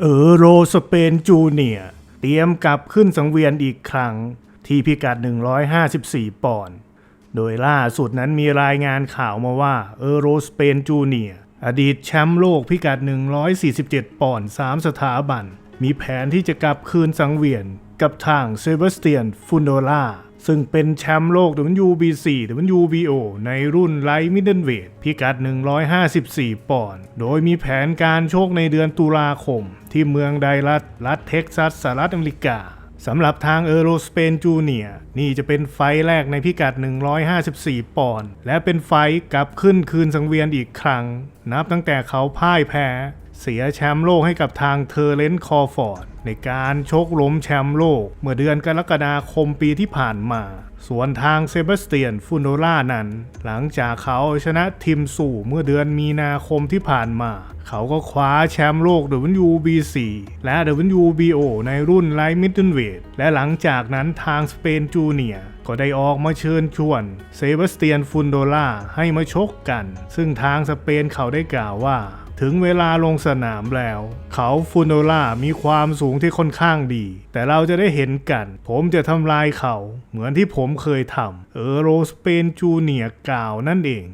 เออโรสเปนจูเนียเตรียมกลับขึ้นสังเวียนอีกครั้ง ที่พิกัด 154 ปอนด์ โดยล่าสุดนั้นมีรายงานข่าวมาว่า เออโรสเปนจูเนียอดีตแชมป์โลกพิกัด 147 ปอนด์ 3 สถาบัน มีแผนที่จะกลับคืนสังเวียนกับทางเซบาสเตียนฟุนโดล่า ซึ่งเป็นแชมป์โลก WBC WBO ในรุ่นไลท์มิดเดิลเวทพิกัด 154 ปอนด์ โดยมีแผนการโชคในเดือนตุลาคม ที่เมืองไดลัส รัฐเท็กซัสสหรัฐอเมริกาสำหรับทางเอโรสเปนจูเนียนี่จะเป็นไฟแรกในพิกัด 154 ปอนด์ และเป็นไฟกลับขึ้นคืนสังเวียนอีกครั้ง นับตั้งแต่เขาพ่ายแพ้ เสียแชมป์โลกให้กับทางเทอร์เลนคอร์ฟอร์ด ในการชกล้มแชมป์โลก เมื่อเดือนกรกฎาคมปีที่ผ่านมา ส่วนทางเซบาสเตียนฟุนโดล่านั้น หลังจากเขาชนะทิมสู่เมื่อเดือนมีนาคมที่ผ่านมา เขาก็คว้าแชมป์โลก WBC และ WBO ในรุ่นไลท์มิดเดิลเวทและหลังจากนั้นทางสเปนจูเนียก็ได้ออกมาเชิญชวนเซบาสเตียนฟุนโดล่าให้มาชกกัน ซึ่งทางสเปนเขาได้กล่าวว่า ถึงเวลาลงสนามแล้ว เขาฟุนโนล่ามีความสูงที่ค่อนข้างดี แต่เราจะได้เห็นกัน ผมจะทำลายเขา เหมือนที่ผมเคยทำเออโรสเปนจูเนียกล่าวนั่นเอง